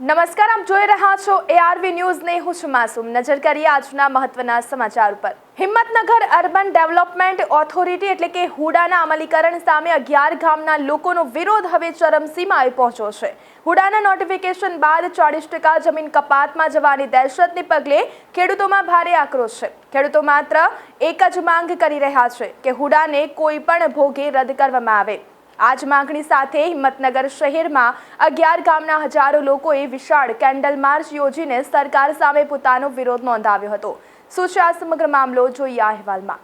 નમસ્કાર, આપ જોઈ રહ્યા છો એઆરવી ન્યૂઝ ને હું છું માસુમ. નજર કરીએ આજના મહત્વના સમાચાર પર હિંમતનગર અર્બન ડેવલપમેન્ટ ઓથોરિટી એટલે કે હુડાના અમલીકરણ સામે અગિયાર ગામના લોકોનો વિરોધ હવે ચરમસીમાએ પહોંચ્યો છે. હુડાના નોટિફિકેશન બાદ ચાળીસ ટકા જમીન કપાતમાં જવાની દહેશતને પગલે ખેડૂતોમાં ભારે આક્રોશ છે. ખેડૂતો માત્ર એક જ માંગ કરી રહ્યા છે કે હુડાને કોઈ પણ ભોગે રદ કરવામાં આવે. આ જ માંગણી સાથે હિંમતનગર શહેરમાં અગિયાર ગામના હજારો લોકોએ વિશાળ કેન્ડલ માર્ચ યોજીને સરકાર સામે પોતાનો વિરોધ નોંધાવ્યો હતો. શું છે આ સમગ્ર મામલો? જોઈએ આ અહેવાલમાં.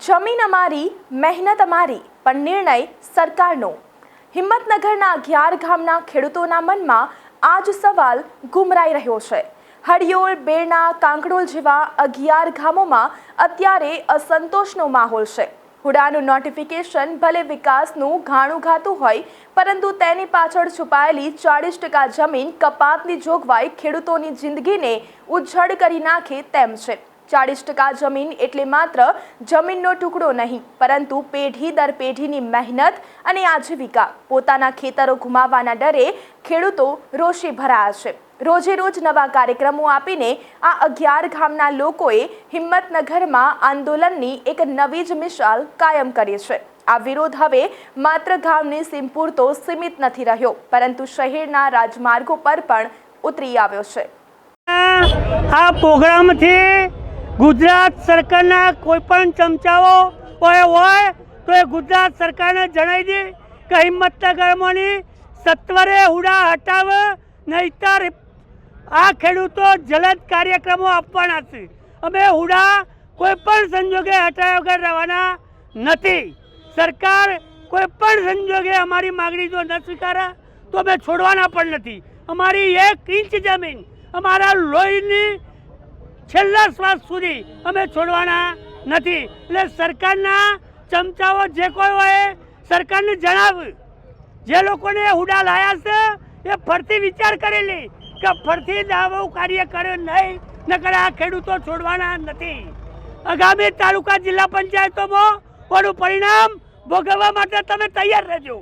જમીન અમારી, મહેનત અમારી, પણ નિર્ણય સરકારનો. હિંમતનગરના અગિયાર ગામના ખેડૂતોના મનમાં આ જ સવાલ ગુમરાઈ રહ્યો છે. હડિયોળ બેરણા, કાંકડોલ જેવા અગિયાર ગામોમાં અત્યારે અસંતોષનો માહોલ છે. હુડાનું નોટિફિકેશન ભલે વિકાસનું ઘાણું ઘાતું હોય, પરંતુ તેની પાછળ છુપાયેલી ચાળીસ ટકા જમીન કપાતની જોગવાઈ ખેડૂતોની જિંદગીને ઉજ્જડ કરી નાખે તેમ છે. ચાળીસ ટકા જમીન એટલે માત્ર જમીનનો ટુકડો નહીં, પરંતુ પેઢી દર પેઢીની મહેનત અને આજીવિકા. પોતાના ખેતરો ગુમાવવાના ડરે ખેડૂતો રોષે ભરાયા છે. રોજે રોજ નવા કાર્યક્રમો આપીને આ અગિયાર ગામના લોકોએ હિંમતનગરમાં આંદોલનની એક નવી જ મિસાલ કાયમ કરી છે. આ વિરોધ હવે માત્ર ગામની સીમ પૂરતો સીમિત નથી રહ્યો, પરંતુ શહેરના રાજમાર્ગો પર પણ ઉતરી આવ્યો છે. આ પ્રોગ્રામથી ગુજરાત સરકારના કોઈ પણ ચમચાઓ હોય તો એ ગુજરાત સરકારને જણાવી દે કે હિંમતનગરમાંની સત્વરે હુડા હટાવ, નહીતર આ ખેડૂતો જલદ કાર્યક્રમો આપવાના છે. અમે હુડા કોઈ પણ સંજોગે હટાવ્યા વગર રહેવાના નથી. સરકાર કોઈ પણ સંજોગે અમારી માગણી જો ન સ્વીકારે, તો અમે છોડવાના પણ નથી. અમારી એક ઇંચ જમીન, અમારા લોહીની છેલ્લા શ્વાસ સુધી અમે છોડવાના નથી. એટલે સરકારના ચમચાઓ જે કોઈ હોય, સરકારને જણાવ્યું જે લોકોને હુડા લાયા છે, એ ફરતી વિચાર કરેલી કે ફરતી દાવો કાર્ય કર્યો નહીં, નકર આ ખેડૂતો છોડવાના નથી. આગામી તાલુકા જિલ્લા પંચાયતોમાં કોનું પરિણામ ભોગવવા માટે તમે તૈયાર રહેજો.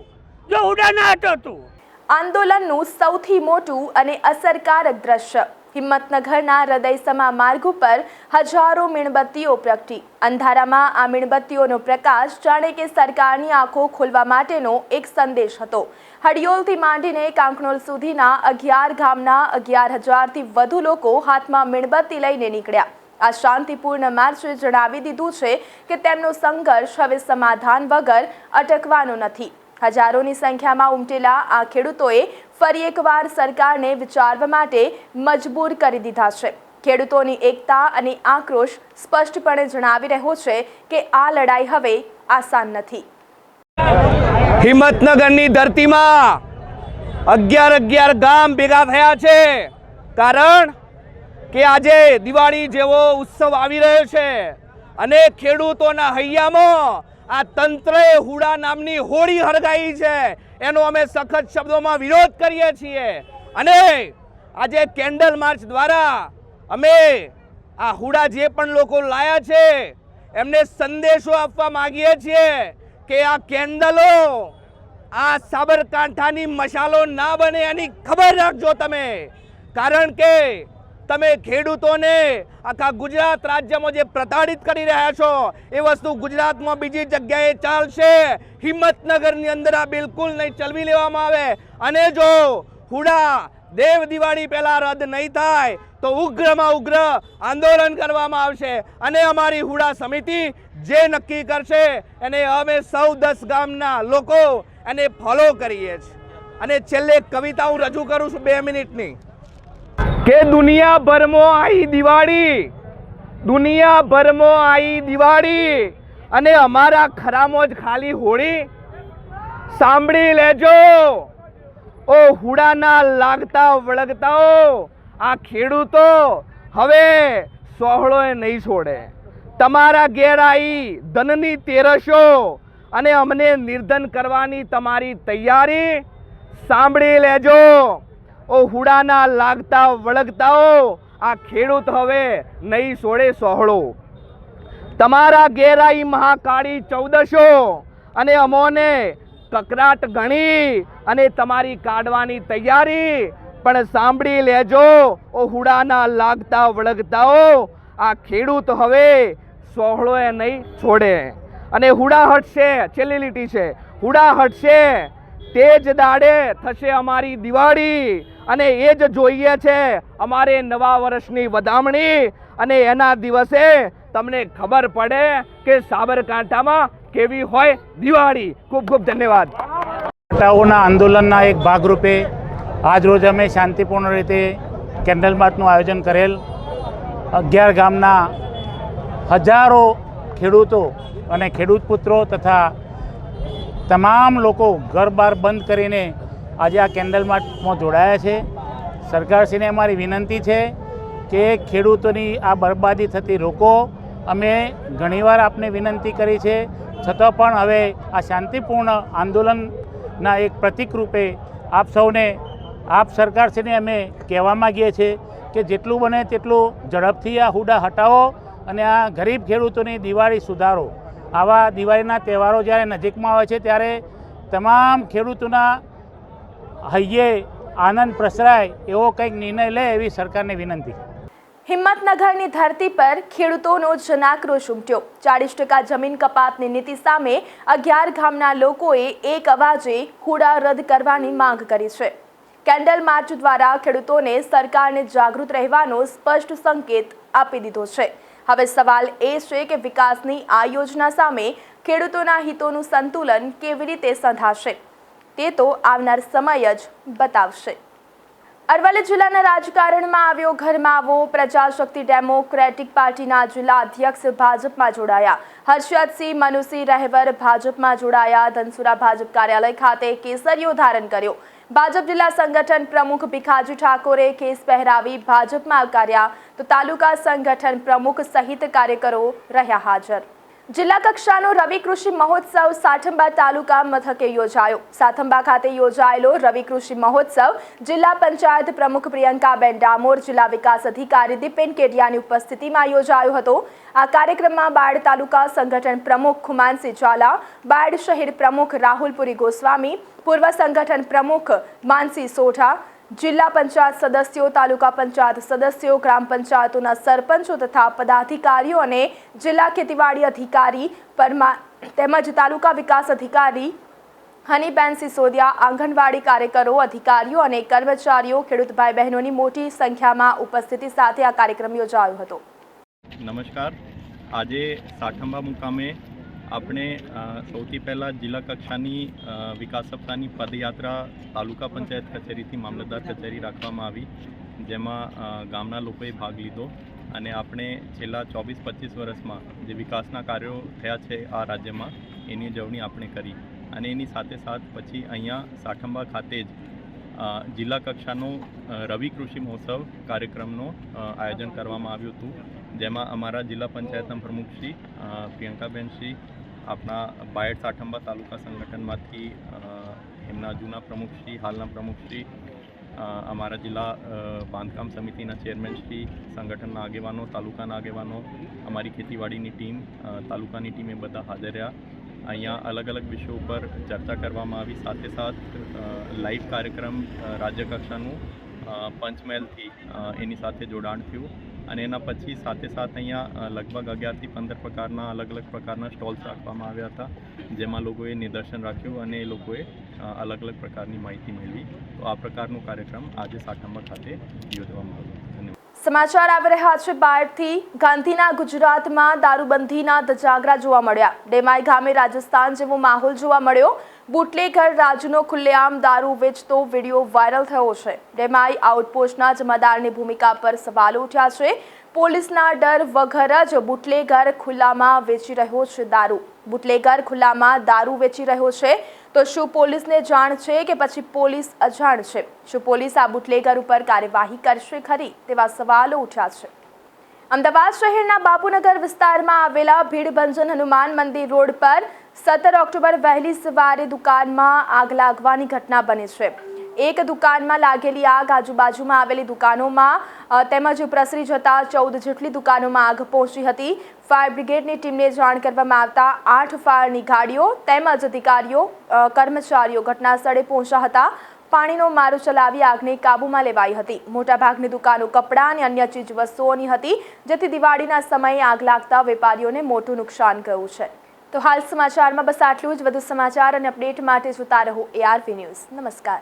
જો હુડા ના હટો આંદોલનનું સૌથી મોટું અને અસરકારક દ્રશ્ય. હિંમતનગરના હૃદયસમા માર્ગ ઉપર હજારો મીણબત્તીઓ પ્રગટી. અંધારામાં આ મીણબત્તીઓનો પ્રકાશ જાણે કે સરકારની આંખો ખોલવા માટેનો એક સંદેશ હતો. હડિયોલથી માંડીને કાંકણોલ સુધીના અગિયાર ગામના અગિયાર હજારથી વધુ લોકો હાથમાં મીણબત્તી લઈને નીકળ્યા. આ શાંતિપૂર્ણ માર્ચે જણાવી દીધું છે કે તેમનો સંઘર્ષ હવે સમાધાન વગર અટકવાનો નથી. હજારોની સંખ્યામાં ઉમટેલા આ ખેડૂતોએ ફરી એકવાર સરકારને વિચારવા માટે મજબૂર કરી દીધા છે. ખેડૂતોની એકતા અને આક્રોશ સ્પષ્ટપણે જણાવી રહ્યો છે કે આ લડાઈ હવે આસાન નથી. હિંમતનગરની ધરતીમાં અગિયાર અગિયાર ગામ ભેગા થયા છે. કારણ કે આજે દિવાળી જેવો ઉત્સવ આવી રહ્યો છે અને ખેડૂતોના હૈયામાં આ તંત્રએ હુડા નામની હોળી હળગાઈ છે. એનો અમે સખત શબ્દોમાં વિરોધ કરીએ છીએ. અને આજે કેન્ડલ માર્ચ દ્વારા અમે આ હુડા જે પણ લોકો લાયા છે, એમને સંદેશો આપવા માગીએ છીએ કે આ કેન્ડલો આ સાબરકાંઠાની મશાલો ના બને એની ખબર રાખજો તમે. કારણ કે તમે ખેડૂતોને આખા ગુજરાત રાજ્યમાં જે પ્રતાડિત કરી રહ્યા છો, એ વસ્તુ ગુજરાતમાં બીજી જગ્યાએ ચાલશે. હિંમતનગરની અંદર આ બિલકુલ નહીં ચલવી લેવામાં આવે. અને જો હુડા દેવ દિવાળી પહેલાં રદ નહીં થાય, તો ઉગ્રમાં ઉગ્ર આંદોલન કરવામાં આવશે. અને અમારી હુડા સમિતિ જે નક્કી કરશે, એને અમે સૌ દસ ગામના લોકો એને ફોલો કરીએ છીએ. અને છેલ્લે કવિતા હું રજૂ કરું છું બે મિનિટની. કે દુનિયાભરમાં આવી દિવાળી? દુનિયાભરમાં આવી દિવાળી? અને અમારા ખરામાં જ ખાલી હોળી? સાંભળી લેજો. ઓ હુડાના લાગતા વળગતાઓ, આ ખેડૂતો હવે સોહળોએ નહીં છોડે. તમારા ઘેર આવી ધનની તેરસો અને અમને નિર્ધન કરવાની તમારી તૈયારી? સાંભળી લેજો. ઓ હુડાના લાગતા વળગતાઓ, આ ખેડૂત હવે નહીં છોડે સોહળો. તમારા ગેરાઈ મહાકાળી ચૌદશો અને અમોને કકરાટ ગણી અને તમારી કાઢવાની તૈયારી, પણ સાંભળી લેજો, ઓ હુડાના લાગતા વળગતાઓ, આ ખેડૂત હવે સોહળોએ નહીં છોડે. અને હુડા હટશે, છેલ્લી લીટી છે, હુડા હટશે તે જ દાડે થશે અમારી દિવાળી. અને એ જ જોઈએ છે અમારે નવા વર્ષની વધામણી. અને એના દિવસે તમને ખબર પડે કે સાબરકાંઠામાં કેવી હોય દિવાળી. ખૂબ ખૂબ ધન્યવાદ. ટાઓના આંદોલનના એક ભાગરૂપે આજરોજ અમે શાંતિપૂર્ણ રીતે કેન્ડલ માર્ચનું આયોજન કરેલ અગિયાર ગામના હજારો ખેડૂતો અને ખેડૂત પુત્રો તથા તમામ લોકો ઘર બહાર બંધ કરીને આજે આ કેન્ડલ માર્ચમાં જોડાયા છે. સરકારશ્રીને અમારી વિનંતી છે કે ખેડૂતોની આ બરબાદી થતી રોકો. અમે ઘણીવાર આપને વિનંતી કરી છે. છતાં પણ હવે આ શાંતિપૂર્ણ આંદોલનના એક પ્રતિક રૂપે આપ સૌને, આપ સરકારશ્રીને અમે કહેવા માગીએ છીએ કે જેટલું બને તેટલું ઝડપથી આ હુડા હટાવો અને આ ગરીબ ખેડૂતોની દિવાળી સુધારો. આવા દિવાળીના તહેવારો જ્યારે નજીકમાં આવે છે, ત્યારે તમામ ખેડૂતોના હૈયે આનંદ પ્રસરાય એવો કંઈક નિર્ણય લે એવી સરકારને વિનંતી. હિંમતનગરની ધરતી પર ખેડૂતોનો જનાક્રોશ ઉમટ્યો. ચાળીસ ટકા જમીન કપાતની નીતિ સામે અગિયાર ગામના લોકોએ એક અવાજે હુડા રદ કરવાની માંગ કરી છે. કેન્ડલ માર્ચ દ્વારા ખેડૂતોને સરકારને જાગૃત રહેવાનો સ્પષ્ટ સંકેત આપી દીધો છે. હવે સવાલ એ છે કે વિકાસની આ યોજના સામે ખેડૂતોના હિતોનું સંતુલન કેવી રીતે સંધાશે? તે તો આવનાર સમય જ બતાવશે. અરવલ્લી જિલ્લાના રાજકારણમાં આવ્યો ઘરમાવો, પ્રજાશક્તિ ડેમોક્રેટિક પાર્ટીના જિલ્લા અધ્યક્ષ ભાજપમાં જોડાયા. હર્ષદસિંહ મનુસિંહ રહેવર ભાજપમાં જોડાયા. ધનસુરા ભાજપ કાર્યાલય ખાતે કેસરીઓ ધારણ કર્યો. ભાજપ જિલ્લા સંગઠન પ્રમુખ ભીખાજી ઠાકોરે કેસ પહેરાવી ભાજપમાં આવકાર્યા તો તાલુકા સંગઠન પ્રમુખ સહિત કાર્યકરો રહ્યા હાજર. જિલ્લા કક્ષાનો રવિ કૃષિ મહોત્સવ સાઠંબા તાલુકા મથકે યોજાયો. સાઠંબા ખાતે યોજાયેલો રવિ કૃષિ મહોત્સવ જિલ્લા પંચાયત પ્રમુખ પ્રિયંકાબેન ડામોર, જિલ્લા વિકાસ અધિકારી દીપેન કેડિયાની ઉપસ્થિતિમાં યોજાયો હતો. આ કાર્યક્રમમાં બાયડ તાલુકા સંગઠન પ્રમુખ ખુમાનસિંહ ઝાલા, બાયડ શહેર પ્રમુખ રાહુલપુરી ગોસ્વામી, પૂર્વ સંગઠન પ્રમુખ માનસી સોઢા જિલ્લા પંચાયત સદસ્યો, તાલુકા પંચાયત સદસ્યો, ગ્રામ પંચાયતોના સરપંચો તથા પદાધિકારીઓ અને જિલ્લા ખેતીવાડી અધિકારી પરમા તેમજ તાલુકા વિકાસ અધિકારી હનીબેન સિસોદિયા, આંગણવાડી કાર્યકરો, અધિકારીઓ અને કર્મચારીઓ, ખેડૂત ભાઈ બહેનોની મોટી સંખ્યામાં ઉપસ્થિતિ સાથે આ કાર્યક્રમ યોજાયો હતો. નમસ્કાર. આજે સાઠંબા મુકામે આપણે સૌથી પહેલાં જિલ્લા કક્ષાની વિકાસ સપ્તાહની પદયાત્રા તાલુકા પંચાયત કચેરીથી મામલતદાર કચેરી રાખવામાં આવી, જેમાં ગામના લોકોએ ભાગ લીધો અને આપણે છેલ્લા ચોવીસ પચીસ વર્ષમાં જે વિકાસના કાર્યો થયા છે આ રાજ્યમાં, એની ઉજવણી આપણે કરી. અને એની સાથે સાથ પછી અહીંયા સાઠંબા ખાતે જ જિલ્લા કક્ષાનો રવિ કૃષિ મહોત્સવ કાર્યક્રમનો આયોજન કરવામાં આવ્યું હતું. જેમાં અમારા જિલ્લા પંચાયતના પ્રમુખશ્રી પ્રિયંકાબેનશ્રી આપણા બાયડ સાઠંબા તાલુકા સંગઠનમાંથી એમના જૂના પ્રમુખશ્રી હાલના પ્રમુખશ્રી અમારા જિલ્લા બાંધકામ સમિતિના ચેરમેનશ્રી સંગઠનના આગેવાનો, તાલુકાના આગેવાનો, અમારી ખેતીવાડીની ટીમ તાલુકાની ટીમ બધા હાજર રહ્યા. અહીંયા અલગ અલગ વિષયો ઉપર ચર્ચા કરવામાં આવી. સાથે સાથ લાઈવ કાર્યક્રમ રાજ્યકક્ષાનું રાજ્ય કક્ષાનું પંચમહેલથી એની સાથે જોડાણ થયું. અને એના પછી સાથે સાથ અહીંયા લગભગ અગિયારથી પંદર પ્રકારના અલગ અલગ પ્રકારના સ્ટોલ્સ રાખવામાં આવ્યા હતા, જેમાં લોકોએ નિદર્શન રાખ્યું અને એ લોકોએ અલગ અલગ પ્રકારની માહિતી મેળવી. તો આ પ્રકારનો કાર્યક્રમ આજે સાઠંબા ખાતે યોજવામાં આવ્યો. સમાચાર આવી રહ્યા છે બાયડથી ગાંધીના ગુજરાતમાં દારૂબંધીના ધજાગરા જોવા મળ્યા. ડેમાઈ ગામે રાજસ્થાન જેવો માહોલ જોવા મળ્યો. બુટલેઘર રાજનો ખુલ્લેઆમ દારૂ વેચતો વીડિયો વાયરલ થયો છે. ડેમાઈ આઉટપોસ્ટના જમાદારની ભૂમિકા પર સવાલો ઉઠ્યા છે. પોલીસના ડર વગર જ બુટલેઘર ખુલ્લામાં વેચી રહ્યો છે દારૂ. બુટલેઘર ખુલ્લામાં દારૂ વેચી રહ્યો છે. તો શું પોલીસને જાણ છે કે પછી પોલીસ અજાણ છે? શું પોલીસ આ બુટલેગર ઉપર કાર્યવાહી કરશે ખરી? તેવા સવાલો ઉઠ્યા છે. અમદાવાદ શહેરના બાપુનગર વિસ્તારમાં આવેલા ભીડભંજન હનુમાન મંદિર રોડ પર સત્તર ઓક્ટોબર વહેલી સવારે દુકાનમાં આગ લાગવાની ઘટના બની છે. એક દુકાનમાં લાગેલી આગ આજુબાજુમાં આવેલી દુકાનોમાં તેમજ પ્રસરી જતા ચૌદ જેટલી દુકાનોમાં આગ પહોંચી હતી. ફાયર બ્રિગેડની ટીમને જાણ કરવામાં આવતા આઠ ફાયરની ગાડીઓ તેમજ અધિકારીઓ કર્મચારીઓ ઘટના સ્થળે પહોંચ્યા હતા. પાણીનો મારો ચલાવી આગને કાબૂમાં લેવાઈ હતી. મોટાભાગની દુકાનો કપડાં અને અન્ય ચીજ વસ્તુઓની હતી, જેથી દિવાળીના સમયે આગ લાગતા વેપારીઓને મોટું નુકસાન ગયું છે. તો હાલ સમાચારમાં બસ આટલું જ. વધુ સમાચાર અને અપડેટ માટે જોતા રહો એઆરપી ન્યૂઝ નમસ્કાર.